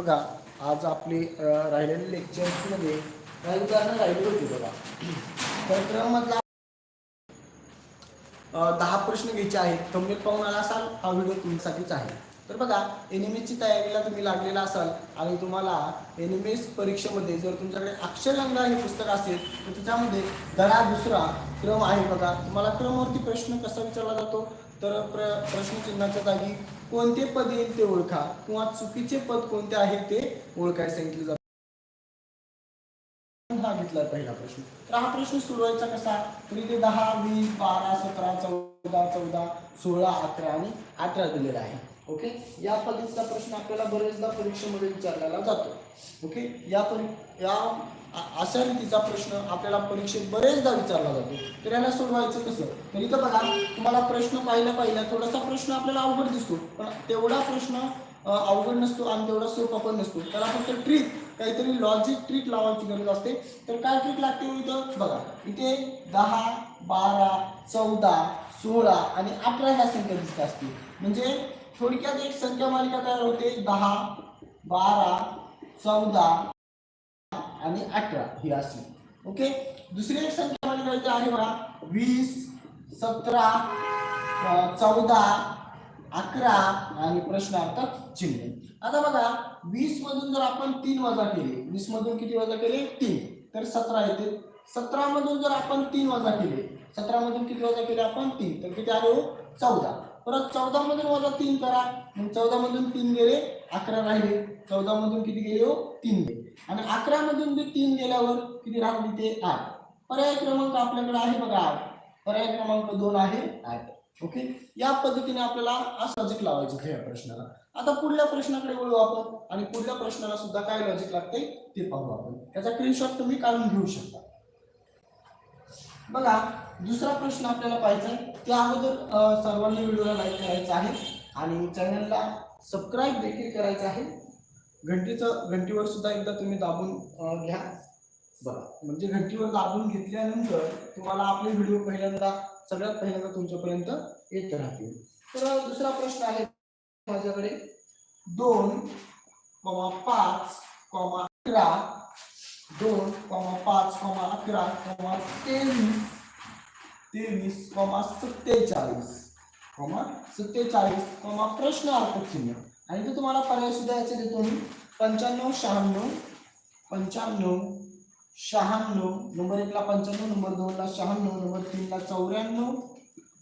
बघा आज आपले राहिलेली राहिलेले लेक्चर्समध्ये काही उदाहरणं राहिली होती बघा. तर दहा प्रश्न घ्यायचे आहेत. थंबनेल पाहून आला असाल हा व्हिडिओ तुमच्यासाठीच आहे. तर बघा एन एम एसची तयारीला तुम्ही लागलेला असाल आणि तुम्हाला एन एम एस परीक्षेमध्ये जर तुमच्याकडे अक्षरगंगा हे पुस्तक असेल तर त्याच्यामध्ये धडा दुसरा क्रम आहे बघा. तुम्हाला क्रमवरती प्रश्न कसा विचारला जातो? तर प्र प्रश्नचिन्हाच्या जागी कोणते पद येईल ते ओळखा किंवा चुकीचे पद कोणते आहे ते ओळखायला सांगितले जाते. हा घेतला पहिला प्रश्न. तर हा प्रश्न सोडवायचा कसा? तर इथे दहा वीस बारा सतरा चौदा चौदा सोळा अकरा आणि अठरा दिलेला आहे. ओके? या पद्धतीचा प्रश्न आपल्याला बरेचदा परीक्षेमध्ये विचारलेला जातो. ओके? या परी या अशा रीतीचा प्रश्न आपल्याला परीक्षेत बरेचदा विचारला जातो. तर याला सोडवायचं कसं? तर इथं बघा तुम्हाला प्रश्न पाहिला पाहिला थोडासा प्रश्न आपल्याला अवघड दिसतो. पण तेवढा प्रश्न अवघड नसतो आणि तेवढा सोपा पण नसतो. त्याला फक्त ट्रिक काहीतरी लॉजिक ट्रिक लावायची गरज असते. तर काय ट्रिक लागते हो इथं? बघा इथे दहा बारा चौदा सोळा आणि अठरा ह्या संख्या दिसत असतील. म्हणजे थोडक्यात एक संख्या मालिका तयार होते. दहा बारा चौदा आणि अठरा ही अशी ओके? दुसरी एक संख्या मालिका आहे बघा. वीस सतरा चौदा अकरा आणि प्रश्नार्थक चिन्ह. आता बघा वीस मधून जर आपण तीन वजा केले वीस मधून किती वजा केले? तीन. तर सतरा येते. सतरा मधून जर आपण तीन वजा केले सतरा मधून किती वजा केले आपण? तीन. तर किती आले? हो चौदा. परत चौदा मधून वजा तीन करा. मग चौदा मधून तीन गेले अकरा राहिले. चौदा मधून किती गेले हो? तीन गेले. आणि अकरा मधून बी तीन गेल्यावर किती राहते ते आठ. पर्याय क्रमांक आपल्याकडे आहे बघा आठ. पर्याय क्रमांक दोन आहे आठ. ओके? या पद्धतीने आपल्याला असं लॉजिक लावायचं होतं या प्रश्नाला. आता पुढल्या प्रश्नाकडे वळू आपण आणि पुढल्या प्रश्नाला सुद्धा काय लॉजिक लागते ते पाहू आपण. त्याचा स्क्रीनशॉट तुम्ही काढून घेऊ शकता. बघा दुसरा प्रश्न आपल्याला पाहायचा आहे. त्या अगोदर सर्वांनी व्हिडिओला लाईक करायचा आहे आणि चॅनलला सबस्क्राईब देखील करायचं आहे. घंटीचं घंटीवर सुद्धा एकदा तुम्ही दाबून घ्या. बघा म्हणजे घंटीवर दाबून घेतल्यानंतर तुम्हाला आपले व्हिडिओ पहिल्यांदा सगळ्यात पहिल्यांदा तुमच्यापर्यंत येत राहतील. तर दुसरा प्रश्न आहे माझ्याकडे. दोन कॉमा पाच कॉमा अकरा दोन कॉमा पाच कॉमा अकरा कॉमा तेवीस तेवीस कॉमा सत्तेचाळीस कॉमा सत्तेचाळीस कॉमा प्रश्न अर्थचिन्ह आणि तो तुम्हाला पर्याय सुद्धा याचे देतो मी. पंच्याण्णव शहाण्णव पंच्याण्णव शहाण्णव नंबर एकला पंच्याण्णव नंबर दोनला शहाण्णव नंबर तीनला चौऱ्याण्णव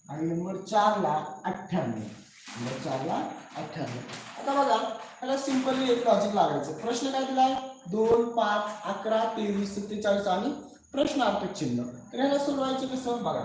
आणि नंबर चारला अठ्ठ्याण्णव. नंबर चारला अठ्ठ्याण्णव. आता बघा त्याला सिम्पली एक लॉजिक लागायचं. प्रश्न काय दिलाय? दोन पाच अकरा तेवीस सत्तेचाळीस आणि प्रश्नार्थक चिन्ह. तर ह्याला सोडवायचं कसं बघा.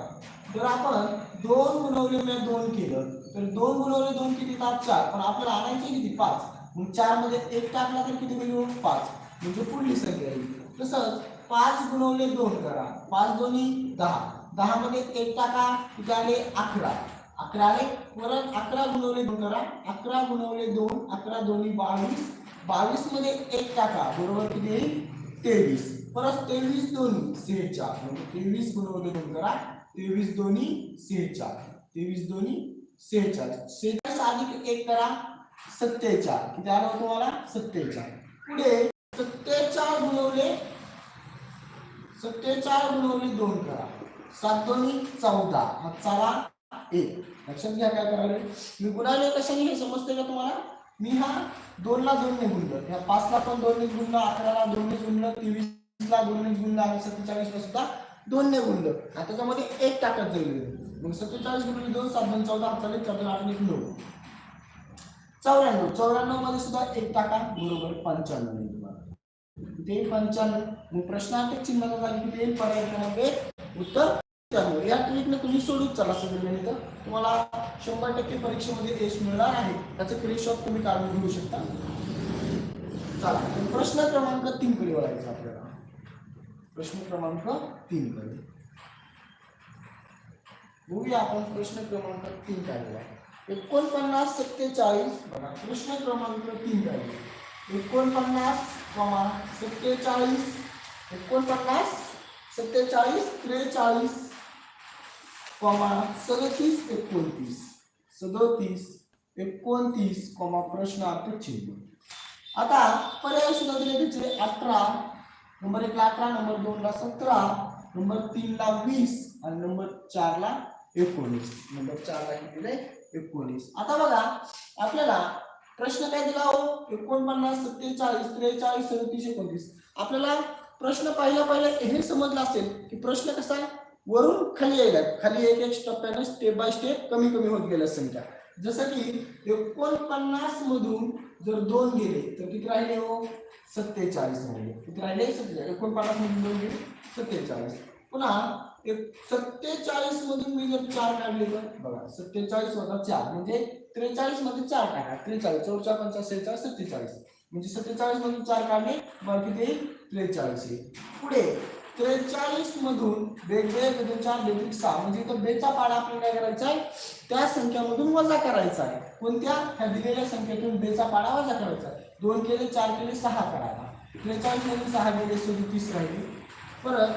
जर आपण दोन गुणवले दोन केलं तर दोन गुणवले दोन किती? येतात चार. पण आपल्याला आणायचे किती? पाच. मग चारमध्ये एक टाकला तर किती होईल पाच. म्हणजे पुढली संख्या येईल तसंच पाच गुणवले दोन करा. पाच दोन्ही दहा. दहा मध्ये एक टाका तिथे आले अकरा. अकरा परत अकरा गुणवले दोन करा. अकरा गुणवले दोन अकरा दोन्ही बावीस. बावीसमध्ये एक टाका. बरोबर किती? येईल तेवीस. परत तेवीस दोन्ही सेहेचाळ म्हणजे तेवीस गुणवले दोन करा तेवीस दोन्ही सेहेचाळ तेवीस दोन्ही सेहेचाळीस सेहेचाळीस अधिक एक करा सत्तेचाळ. किती आलं तुम्हाला? सत्तेचाळ. पुढे सत्तेचाळ गुणवले सत्तेचाळ गुणवले दोन करा. सात दोन्ही चौदा. हा चला एक. लक्षात घ्या काय करावे मी गुणाले कशाने हे समजते का तुम्हाला? मी हा दोनला दोनने गुणलं. ह्या पाचला पण दोनने गुणलं अकराला दोनने गुणलं तेवीस दोनने गुणलं आणि सत्तेचाळीसला सुद्धा दोनने गुणलं आणि त्याच्यामध्ये एक टाकत जाईल. मग सत्तेचाळीस गुणले दोन सात दोन चौदा अठ्ठावीस चौदा आठ एक नऊ. चौऱ्याण्णव. चौऱ्याण्णवमध्ये सुद्धा एक टाका बरोबर पंच्याण्णव येईल तुम्हाला. ते पंच्याण्णव. मग प्रश्नार्थक चिन्हाचा जागी किती येईल पर्याय क्रमांक उत्तर त्यामुळे या ट्रिकने तुम्ही सोडून चला सगळे तर तुम्हाला शंभर टक्के परीक्षेमध्ये यश मिळणार आहे. त्याचं स्क्रीनशॉट तुम्ही काढून घेऊ शकता. चला. प्रश्न क्रमांक तीन कडे वळायचा आपल्याला. प्रश्न क्रमांक तीन मध्ये. बघूया आपण प्रश्न क्रमांक तीन काढलेला आहे. एकोणपन्नास सत्तेचाळीस बघा प्रश्न क्रमांक तीन काढले एकोणपन्नास कमा सत्तेचाळीस एकोणपन्नास सत्तेचाळीस त्रेचाळीस कॉमा सदतीस एकोणतीस सदोतीस एकोणतीस कॉमा प्रश्न चिन्ह आता पर्याय सुद्धा दिले त्याचे अठरा नंबर एकला अकरा नंबर दोनला सतरा नंबर तीनला वीस आणि नंबर चारला एकोणीस. नंबर चारला किती दिले एकोणीस. आता बघा आपल्याला प्रश्न काय दिला हो? एकोणपन्नास सत्तेचाळीस त्रेचाळीस सदतीस एकोणतीस. आपल्याला प्रश्न पाहिला पाहिला हे समजलं असेल की प्रश्न कसा आहे? वरून खाली यायला खाली एक एक टप्प्याने स्टेप बाय स्टेप कमी कमी होत गेल्या संख्या. जसं की एकोणपन्नास मधून जर दोन गेले तर किती राहिले हो? सत्तेचाळीस राहिले. किती राहिले? सत्तेचाळीस. एकोणपन्नास मधून दोन गेले सत्तेचाळीस. पुन्हा एक सत्तेचाळीस मधून मी जर चार काढले तर बघा सत्तेचाळीस वजा चार म्हणजे त्रेचाळीसमध्ये चार टाका. त्रेचाळीस चौचार पंचाळीस सेहेचाळीस सत्तेचाळीस. म्हणजे सत्तेचाळीस मधून चार काढले बरं किती त्रेचाळीस पुढे त्रेचाळीस मधून वेगवेगळे चार बेत्रिक सहा म्हणजे इथं बेचा पाडा आपल्याला काय करायचा आहे? त्या संख्यामधून वजा करायचा आहे. कोणत्या? ह्या दिलेल्या संख्येतून बेचा पाडा वजा करायचा आहे. दोन केले चार केले सहा करायला. त्रेचाळीस मधून सहा गेले सदतीस राहिली. परत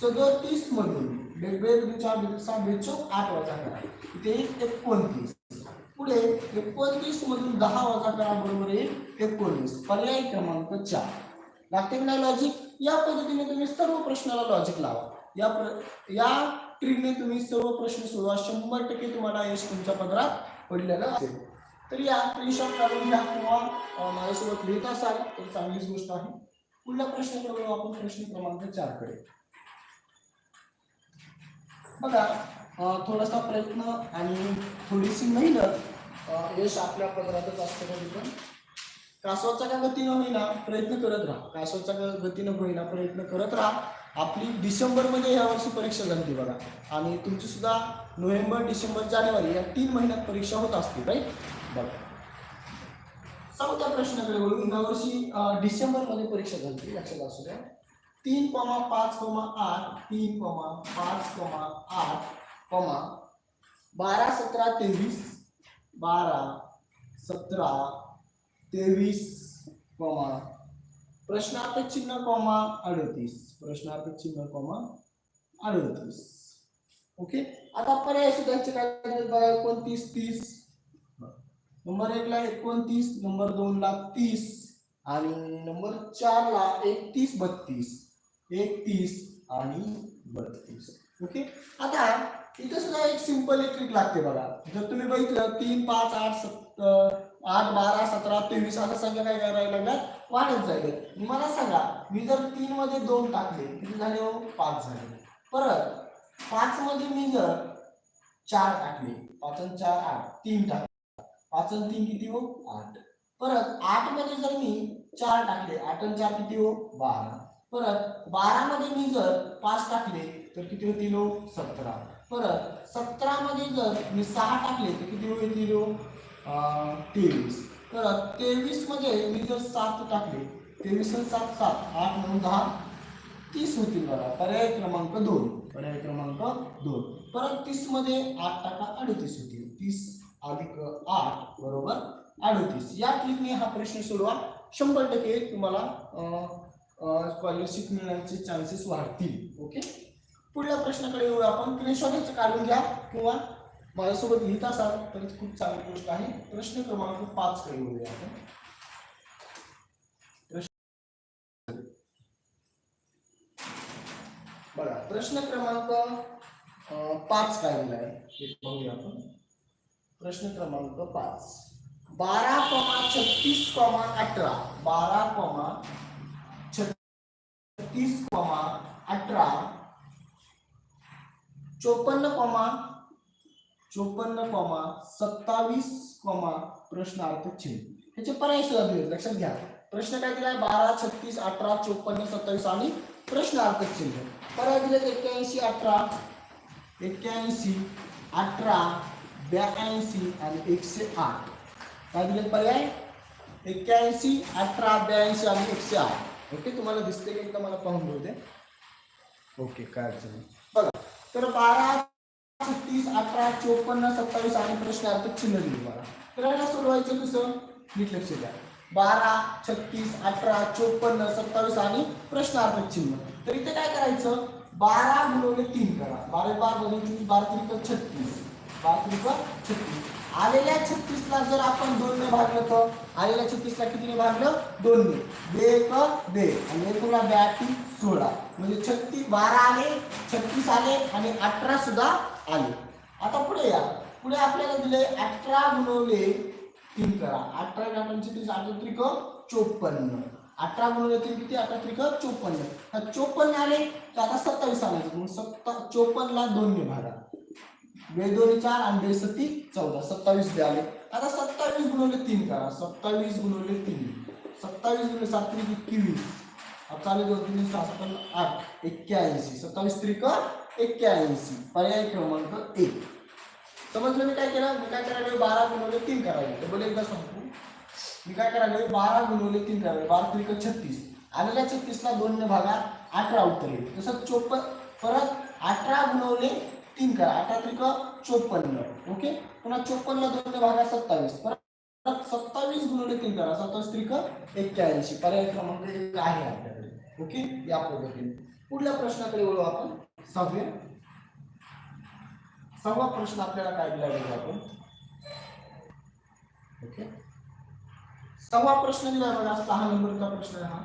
सदतीस मधून वेगवेगळे चार बेत्रिक सहा बेचोक आठ वजा करा. इथे एकोणतीस. पुढे एकोणतीस मधून दहा वजा करा बरोबर येईल एकोणीस. पर्याय क्रमांक चार. लागते की नाही लॉजिक या पद्धतीने तुम्ही सर्व प्रश्नाला लॉजिक लावा. या प्र या ट्रिकने तुम्ही सर्व प्रश्न सोडवा. शंभर टक्के तुम्हाला यश तुमच्या पदरात पडलेलं असेल. तर या स्क्रीनशॉट काढून घ्या किंवा माझ्यासोबत लिहित असाल तर चांगलीच गोष्ट आहे. पुढल्या प्रश्नाकडे आपण प्रश्न क्रमांक चारकडे बघा थोडासा प्रयत्न आणि थोडीशी मेहनत यश आपल्या पदरातच असतं कधी कासवाचा का गतीनं होईना प्रयत्न करत राहा. कासवाचा का गतीनं होईना प्रयत्न करत राहा. आपली डिसेंबरमध्ये या वर्षी परीक्षा झाली बघा. आणि तुमची सुद्धा नोव्हेंबर डिसेंबर जानेवारी या तीन महिन्यात परीक्षा होत असते राईट बघा. चौथ्या प्रश्नाकडे वळून यावर्षी डिसेंबरमध्ये परीक्षा झाली लक्षात असू द्या. तीन कॉमा पाच कॉमा आठ तीन कॉमा पाच कॉमा आठ कॉमा बारा सतरा तेवीस बारा सतरा तेवीस कॉमा. प्रश्नार्थक चिन्ह कॉमा अडतीस. प्रश्नार्थक चिन्ह कॉमा अडतीस. ओके? आता पर्याय सुद्धा काय बघा एकोणतीस तीस. नंबर एक ला एकोणतीस नंबर दोन ला तीस. आणि नंबर चार ला एकतीस बत्तीस. एकतीस आणि बत्तीस. ओके? आता इथं सुद्धा एक सिंपल एक ट्रिक लागते बघा. जर तुम्ही बघितलं तीन पाच आठ सत्तर आठ बारा सतरा तेवीस अशा संख्या काय करायला लागल्या वाढत जाईल. मला सांगा मी जर तीन मध्ये दोन टाकले किती झाले हो? पाच झाले. परत पाच मध्ये मी जर चार टाकले पाच आणि चार आठ तीन टाकले. पाच आणि तीन किती हो? आठ. परत आठमध्ये जर मी चार टाकले आठ आणि चार किती हो? बारा. परत बारा मध्ये मी जर पाच टाकले तर किती होतील हो? सतरा. परत सतरा मध्ये जर मी सहा टाकले तर किती होतील हो? तेवीस. तर तेवीसमध्ये म्हणजे मी जर सात टाकले तेवीस आणि सात सात आठ नऊ दहा तीस होतील बघा. पर्याय क्रमांक दोन. पर्याय क्रमांक दोन. परत तीसमध्ये आठ टाका अडतीस होतील तीस अधिक आठ बरोबर अडतीस. या क्लिकने हा प्रश्न सोडवा. शंभर टक्के तुम्हाला स्कॉलरशिप मिळण्याचे चान्सेस वाढतील. ओके पुढल्या प्रश्नाकडे येऊ आपण. स्क्रीनशॉट काढून घ्या किंवा माझ्यासोबत लिहित असाल तर खूप चांगली गोष्ट आहे. प्रश्न क्रमांक पाच कडे येऊया आपण. बघा प्रश्न क्रमांक पाच काय दिलाय? हे बघूया आपण. प्रश्न क्रमांक पाच. बारा कॉमा छत्तीस कॉमा अठरा. बारा कॉमा छत्तीस कॉमा अठरा. चोपन्न कॉमा चोपन्न कॉमा सत्तावीस कॉमा प्रश्नार्थ चिन्ह. ह्याचे पर्याय सुद्धा दिले लक्षात घ्या. प्रश्न काय दिलाय? बारा छत्तीस अठरा चोपन्न सत्तावीस आणि प्रश्नार्थ चिन्ह. पर्याय दिले एक्क्याऐंशी अठरा. एक्क्याऐंशी अठरा ब्याऐंशी आणि एकशे आठ. काय दिले पर्याय? एक्क्याऐंशी अठरा ब्याऐंशी आणि एकशे आठ. ओके तुम्हाला दिसते की एकदा मला पाहून घेऊ दे. ओके काय अडचण नाही. बघा तर बारा छत्तीस अठरा चोपन्न सत्तावीस आणि प्रश्नार्थ चिन्ह दिली मला तर याला सोडवायचं कसं? नीट लक्ष द्या. बारा छत्तीस अठरा चोपन्न सत्तावीस आणि प्रश्नार्थ चिन्ह. तर इथे काय करायचं? बारा गुणवले तीन करा. बारा बार दोन चोवीस बारा त्रिक छत्तीस. बारा त्रिक छत्तीस. आलेल्या छत्तीसला जर आपण दोन ने भागलं तर? आलेल्या छत्तीसला कितीने भागलं? दोनने. बे एक बे आणि एकूणला ब्याऐंशी सोळा. म्हणजे छत्तीस बारा आले छत्तीस आले आणि अठरा सुद्धा आले. आता पुढे या. पुढे आपल्याला दिले अठरा गुणवले तीन करा. अठरा आपण छत्तीस अठरा त्रिक चोपन्न. अठरा गुणवले तीन किती? अठरा त्रिक चोपन्न. चोपन्न आले तर आता सत्तावीस आणायचे मग सत्ता चोपन्नला दोनने भागा. बे चार आणि बेसती चौदा. सत्तावीस बे आले. आता सत्तावीस गुणवले तीन करा. सत्तावीस गुणवले तीन. सत्तावीस गुणले सात त्रिक एकवीस चालू दोन तीन सहा आठ एक्क्याऐंशी. सत्तावीस त्रिक एक्क्याऐंशी. पर्याय क्रमांक एक. समजलं मी काय केलं? मी काय करायला? बारा गुणवले तीन करावे तर बोले एकदा सांगतो. मी काय करायला? बारा गुणवले तीन करावे बारा त्रिक छत्तीस. आलेल्या छत्तीसला दोन भागा अठरा उत्तर. येईल तसं चोपन्न परत अठरा गुणवले तीन करा. अठरा त्रिक चोपन्न. ओके? पुन्हा चोपन्नला दोन भागा सत्तावीस. परत सत्तावीस गुणवले तीन करा. सत्तावीस त्रिक एक्क्याऐंशी. पर्याय क्रमांक एक आहे आपल्याकडे. ओके? या पद्धतीने. पुढल्या प्रश्नाकडे वळू आपण. सहाव्या. सहावा प्रश्न आपल्याला काय दिला गेला आपण? ओके? सहावा प्रश्न दिला बघा. सहा नंबरचा प्रश्न आहे हा.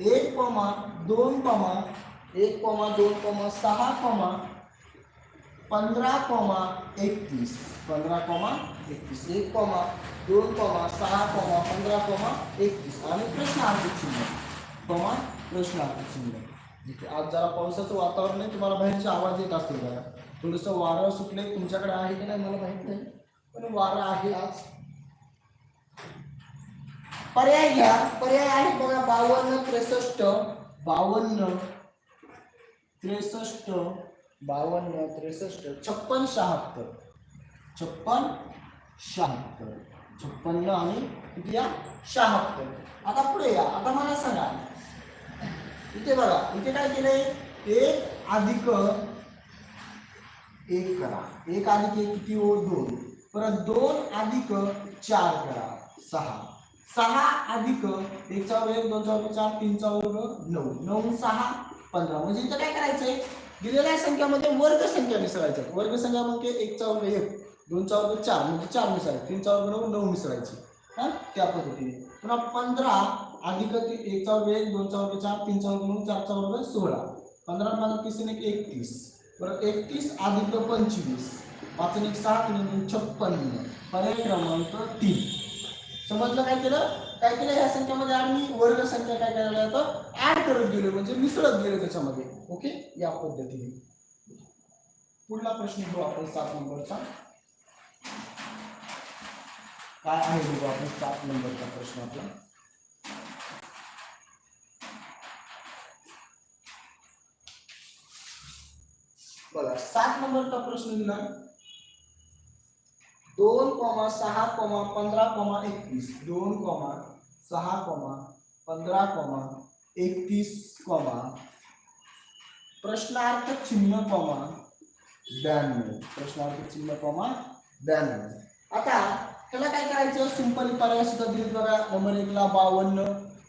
एक पमा दोन पमा एक पमा दोन पमा सहा पमा पंधरा कॉमा एकतीस. पंधरा कॉमा एकतीस. एक कॉमा दोन कॉमा सहा कॉमा पंधरा कॉमा एकतीस. आणि प्रश्नार्थक चिन्ह कॉमा प्रश्नार्थक चिन्ह इथे आज जरा पावसाचं वातावरण आहे तुम्हाला बाहेरचे आवाज येत असतील बघा. थोडंसं वारं सुटले तुमच्याकडे आहे की नाही मला माहीत नाही. पण वारं आहे आज. पर्याय घ्या. पर्याय आहे बघा बावन्न त्रेसष्ट. बावन्न त्रेसष्ट. बावन्न त्रेसष्ट छप्पन शहात्तर. छप्पन शहात्तर. छप्पन्न आणि किती या? शहात्तर. आता पुढे या. आता मला सांगा. इथे बघा. इथे काय केलंय? एक अधिक एक करा. एक अधिक एक किती हो? दोन. परत दोन अधिक चार करा. सहा. सहा अधिक एक एकचा एक दोनचा वर्ग चार तीनचा वर्ग नऊ. नऊ सहा पंधरा. म्हणजे इथं काय करायचंय? दिलेल्या संख्यामध्ये वर्ग संख्या मिसळायच्या वर्ग संख्या म्हणजे एक वर्ग एक दोन वर्ग चार म्हणजे चार मिसळायचे. तीन वर्ग नऊ नऊ मिसळायची. हा? त्या पद्धतीने. पुन्हा पंधरा अधिक एक वर्ग एक दोनचा वर्ग चार तीन वर्ग नऊ चार वर्ग सोळा. पंधरा पंधरा तीस आणि एक एकतीस बरं एकतीस अधिक पंचवीस. पाच एक सात आणि छप्पन्न. पर्याय क्रमांक तीन. समजलं काय केलं? काय केलं? ह्या संख्येमध्ये आम्ही वर्ग संख्या काय करायला आता ऍड करत गेलो म्हणजे मिसळत गेलो त्याच्यामध्ये. ओके या पद्धतीने. पुढला प्रश्न घेऊ आपण सात नंबरचा. काय आहे बघू आपण सात नंबरचा प्रश्न आपला? बघा सात नंबरचा प्रश्न दिला. दोन कॉमा सहा कॉमा पंधरा कॉमा एकतीस. दोन कॉमा सहा कॉमा पंधरा कॉमा एकतीस कॉमा. प्रश्नार्थक चिन्ह कॉमा ब्याण्णव. प्रश्नार्थक चिन्ह कॉमा ब्याण्णव. आता त्याला काय करायचं? सिंपल पर्याय सुद्धा दिले बघा. नंबर एकला बावन्न.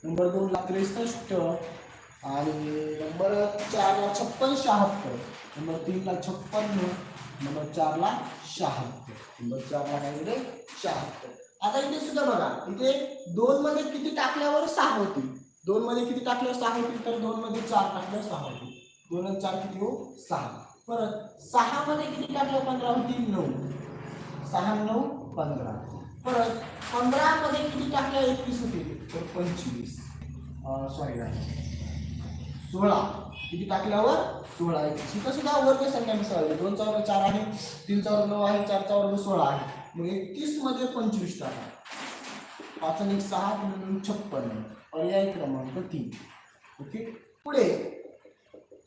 नंबर दोनला त्रेसष्ट. आणि नंबर चारला छप्पन शहात्तर. नंबर तीनला छप्पन्न नंबर चारला शहात्तर. नंबर चारला काय दिले शहात्तर. आता इथे सुद्धा बघा इथे दोन मध्ये किती टाकल्यावर सहा होतील? दोन मध्ये किती टाकल्यावर सहा होतील? तर दोन मध्ये चार टाकल्यावर सहा होतील. दोन चार किती हो? सहा. परत सहा मध्ये किती टाकल्यावर पंधरा होतील? नऊ. सहा नऊ पंधरा. परत पंधरा मध्ये किती टाकल्यावर एकवीस होतील? तर पंचवीस. सॉरी सोळा. किती टाकल्यावर? सोळा आहे. इथं सुद्धा वर्ग संख्या मिसळली. दोन चौर चार आहे तीनचा चौर नऊ आहे चार चौर सोळा आहे. मग एकतीसमध्ये पंचवीस टाका. पाच आणि एक सहा तीन छप्पन. दोन पर्याय क्रमांक तीन. ओके? पुढे.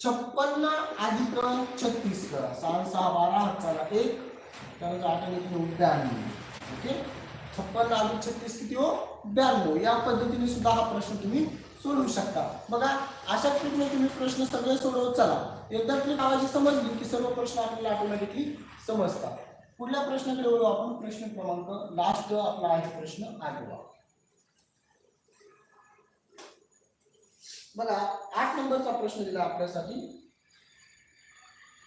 छप्पन्न अधिक छत्तीस करा. सहा सहा बारा हाताला एक. त्यानंतर आठ आणि एक नऊ ब्याण्णव. ओके? छप्पन्न अधिक छत्तीस किती हो? ब्याण्णव. या पद्धतीने सुद्धा हा प्रश्न तुम्ही सोडवू शकता. बघा अशा ट्रिकने तुम्ही प्रश्न सगळे सोडवत चला. एकदा ट्रिक आवाजी समजली की सर्व प्रश्न आपल्याला ऑटोमॅटिकली समजतात. पुढल्या प्रश्नाकडे वळू आपण. प्रश्न क्रमांक लास्ट आपला आहे प्रश्न आठवा. बघा आठ नंबरचा प्रश्न दिला आपल्यासाठी.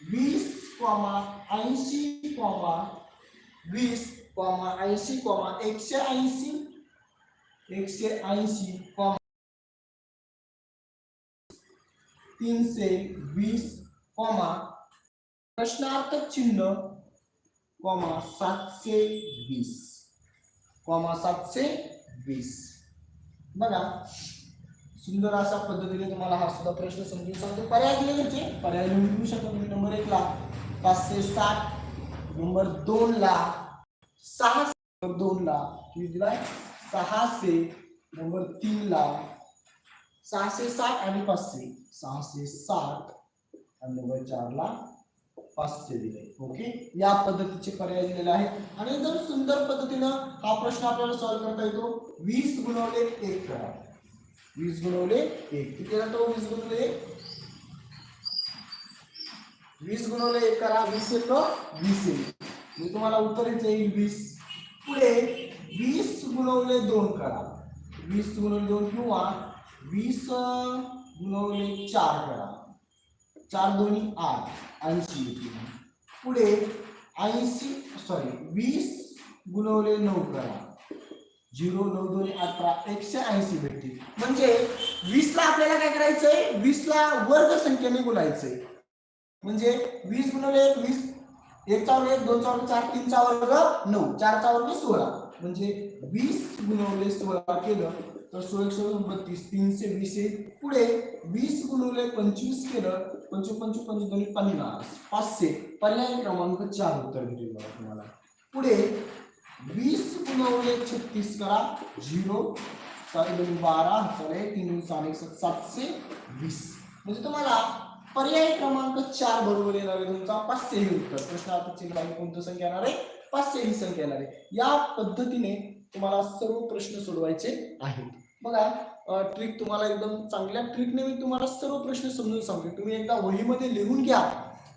वीस कॉमा ऐंशी कॉमा वीस कॉमा ऐंशी कॉमा एकशे ऐंशी एकशे ऐंशी कॉमा तीनशे वीस कॉमा प्रश्नार्थक चिन्ह कॉमा सातशे वीस कॉमा सातशे वीस बघा, सुंदर अशा पद्धतीने तुम्हाला हा सुद्धा प्रश्न लिहून शकता तुम्ही. नंबर एक ला पाचशे सात. नंबर दोन ला सहा नंबर दोन ला किती दिलाय? नंबर तीन ला सहाशे साठ आणि पाचशे. सहाशे साठ आणि नव्वद चारला पाचशे दिले. ओके या पद्धतीचे पर्याय दिलेले आहेत. आणि एकदम सुंदर पद्धतीनं हा प्रश्न आपल्याला सॉल्व्ह करता येतो वीस गुणवले एक करा. वीस गुणवले एक. किती राहतो वीस गुणवले एक? वीस गुणवले एक करा. वीस येतो वीस येईल. मी तुम्हाला उत्तरच येईल वीस. पुढे वीस गुणवले दोन करा. वीस गुणवले दोन किंवा वीस गुणवले चार करा चार दोन्ही आठ ऐंशी येतील. पुढे ऐंशी सॉरी वीस गुणवले नऊ करा झिरो नऊ दोन्ही अठरा एकशे ऐंशी भेटतील. म्हणजे वीसला आपल्याला काय करायचंय? वीसला वर्ग संख्येने गुणायचंय. म्हणजे वीस गुणवले एक वीस एकचा वर्ग एक दोनचा वर्ग चार तीनचा वर्ग नऊ. चारचा वर्ग सोळा. म्हणजे वीस गुणवले सोळा केलं तर सोळा सोळा बत्तीस तीनशे वीस एक पुढे वीस गुणवले पंचवीस केलं पंचवीस पंचवीस पंचवीस दोन्ही पन्नास पाचशे. पर्याय क्रमांक चार उत्तर भेटेल बघा तुम्हाला. पुढे वीस गुणवले छत्तीस करा झिरो साडे दोन बारा चले तीन साडे सहा एक सातशे वीस. म्हणजे तुम्हाला पर्याय क्रमांक चार बरोबर येणार आहे तुमचा पाचशे हे उत्तर. प्रश्नार्थाची काही कोणतं संख्या येणार आहे? पाचशे ही संख्या येणार आहे या पद्धतीने तुम्हाला सर्व प्रश्न सोडवायचे आहेत. बघा ट्रिक तुम्हाला एकदम चांगल्या ट्रिकने मी तुम्हाला सर्व प्रश्न समजून सांगतो तुम्ही एकदा वहीमध्ये लिहून घ्या.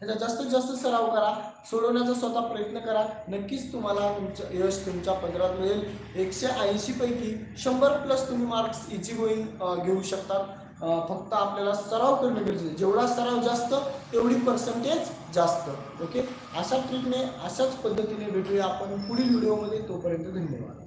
त्याचा जास्तीत जास्त सराव करा. सोडवण्याचा स्वतः प्रयत्न करा. नक्कीच तुम्हाला तुमचं यश तुमच्या पदरात मिळेल. एकशे ऐंशी पैकी शंभर प्लस तुम्ही मार्क्स इझी गोईंग घेऊ शकता. फक्त आपल्याला सराव करणं गरजेचं आहे. जेवढा सराव जास्त तेवढी पर्सेंटेज जास्त. ओके अशा ट्रिकने अशाच पद्धतीने भेटूया आपण पुढील व्हिडिओमध्ये तोपर्यंत धन्यवाद.